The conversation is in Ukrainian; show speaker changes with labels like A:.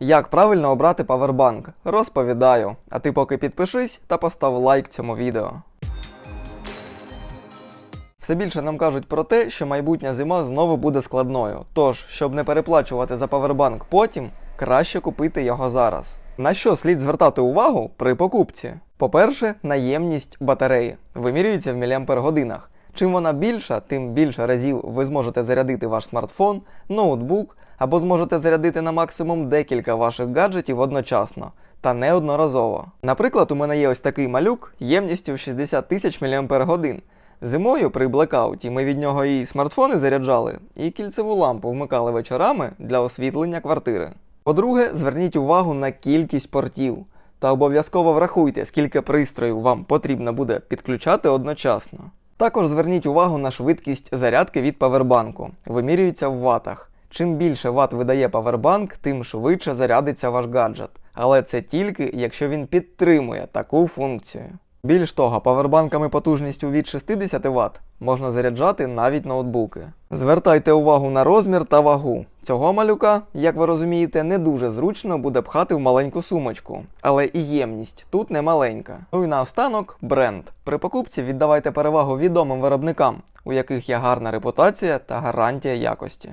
A: Як правильно обрати павербанк? Розповідаю. А ти поки підпишись та постав лайк цьому відео. Все більше нам кажуть про те, що майбутня зима знову буде складною. Тож, щоб не переплачувати за павербанк потім, краще купити його зараз. На що слід звертати увагу при покупці? По-перше, наємність батареї вимірюється в міліампер-годинах. Чим вона більша, тим більше разів ви зможете зарядити ваш смартфон, ноутбук або зможете зарядити на максимум декілька ваших гаджетів одночасно та неодноразово. Наприклад, у мене є ось такий малюк ємністю 60 тисяч мАч. Зимою при блекауті ми від нього і смартфони заряджали, і кільцеву лампу вмикали вечорами для освітлення квартири. По-друге, зверніть увагу на кількість портів та обов'язково врахуйте, скільки пристроїв вам потрібно буде підключати одночасно. Також зверніть увагу на швидкість зарядки від павербанку. Вимірюється в ватах. Чим більше ват видає павербанк, тим швидше зарядиться ваш гаджет. Але це тільки якщо він підтримує таку функцію. Більш того, павербанками потужністю від 60 Вт можна заряджати навіть ноутбуки. Звертайте увагу на розмір та вагу. Цього малюка, як ви розумієте, не дуже зручно буде пхати в маленьку сумочку, але і ємність тут не маленька. Ну і наостанок бренд. При покупці віддавайте перевагу відомим виробникам, у яких є гарна репутація та гарантія якості.